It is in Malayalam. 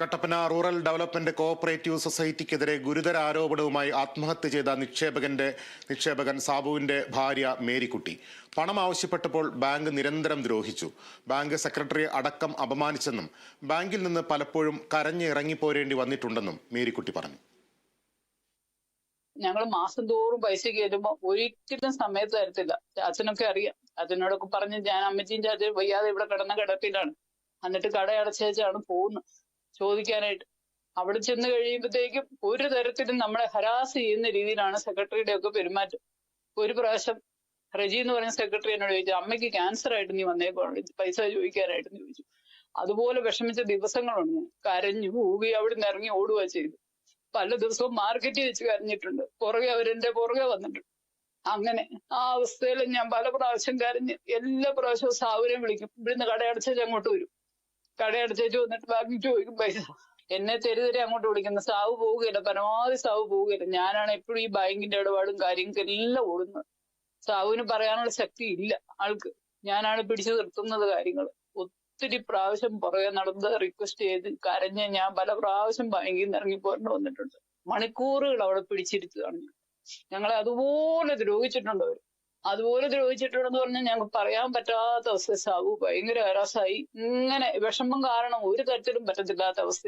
കട്ടപ്പന റൂറൽ ഡെവലപ്മെന്റ് കോഓപ്പറേറ്റീവ് സൊസൈറ്റിക്കെതിരെ ഗുരുതര ആരോപണവുമായി ആത്മഹത്യ ചെയ്ത നിക്ഷേപകന്റെ നിക്ഷേപകൻ സാബുവിന്റെ ഭാര്യ മേരിക്കുട്ടി. പണം ആവശ്യപ്പെട്ടപ്പോൾ ബാങ്ക് നിരന്തരം ദ്രോഹിച്ചു. ബാങ്ക് സെക്രട്ടറി അടക്കം അപമാനിച്ചെന്നും ബാങ്കിൽ നിന്ന് പലപ്പോഴും കരഞ്ഞ് ഇറങ്ങിപ്പോരേണ്ടി വന്നിട്ടുണ്ടെന്നും മേരിക്കുട്ടി പറഞ്ഞു. ഞങ്ങൾ മാസം തോറും പൈസ കയറ്റുമ്പോൾ ഒരിക്കലും സമയത്ത് തരത്തില്ല. അച്ഛനൊക്കെ അറിയാം. അതിനോടൊക്കെ പറഞ്ഞ് ഞാൻ അമ്മച്ചിയും ചാച്ചനും വയ്യാതെ ഇവിടെ കിടന്ന കിടപ്പിലാണ്. എന്നിട്ട് കട അടച്ചേച്ചാണ് പോകുന്നത് ചോദിക്കാനായിട്ട്. അവിടെ ചെന്ന് കഴിയുമ്പോഴത്തേക്കും ഒരു തരത്തിലും നമ്മളെ ഹരാസ് ചെയ്യുന്ന രീതിയിലാണ് സെക്രട്ടറിയുടെ ഒക്കെ പെരുമാറ്റം. ഒരു പ്രാവശ്യം റജി എന്ന് പറയുന്ന സെക്രട്ടറി എന്നോട് ചോദിച്ചു അമ്മയ്ക്ക് ക്യാൻസർ ആയിട്ട് നീ വന്നേക്കോ? പൈസ ചോദിക്കാനായിട്ട് ചോദിച്ചു. അതുപോലെ വിഷമിച്ച ദിവസങ്ങളുണ്ട് ഞാൻ. കരഞ്ഞു പോവുകയും അവിടെ നിന്ന് ഇറങ്ങി ഓടുക ചെയ്തു. പല ദിവസവും മാർക്കറ്റിൽ വെച്ച് കരഞ്ഞിട്ടുണ്ട്. പുറകെ അവരെന്റെ പുറകെ വന്നിട്ടുണ്ട്. അങ്ങനെ ആ അവസ്ഥയിൽ ഞാൻ പല പ്രാവശ്യം കരഞ്ഞ് എല്ലാ പ്രാവശ്യവും സാവുരം വിളിക്കും. ഇവിടുന്ന് കടയടച്ചേച്ച് അങ്ങോട്ട് വരും. കടയടച്ചേച്ച് വന്നിട്ട് ബാക്കി ചോദിക്കും പൈസ. എന്നെ തെരുതെരെ അങ്ങോട്ട് വിളിക്കുന്നു. സാവ് പോവുകയില്ല. പരമാവധി സാവ് പോവുകയില്ല. ഞാനാണ് എപ്പോഴും ഈ ബാങ്കിന്റെ ഇടപാടും കാര്യങ്ങൾക്കെല്ലാം ഓടുന്നത്. സാവുവിന് പറയാനുള്ള ശക്തി ഇല്ല ആൾക്ക്. ഞാനാണ് പിടിച്ചു നിർത്തുന്നത് കാര്യങ്ങൾ. ഒത്തിരി പ്രാവശ്യം പുറകെ നടന്ന് റിക്വസ്റ്റ് ചെയ്ത് കരഞ്ഞ് ഞാൻ പല പ്രാവശ്യം ബാങ്കിൽ നിന്ന് ഇറങ്ങി പോരേണ്ടി വന്നിട്ടുണ്ട്. മണിക്കൂറുകൾ അവിടെ പിടിച്ചിരുത്തുകയാണ് ഞങ്ങളെ അതുപോലെ ദ്രോഹിച്ചിട്ടുണ്ട് അവർ അതുപോലെ ദ്രോഹിച്ചിട്ടുണ്ടെന്ന് പറഞ്ഞാൽ ഞങ്ങൾക്ക് പറയാൻ പറ്റാത്ത അവസ്ഥ സാവു ഭയങ്കര ഹരാസായി ഇങ്ങനെ വിഷമം കാരണം ഒരു തരത്തിലും പറ്റത്തില്ലാത്ത അവസ്ഥ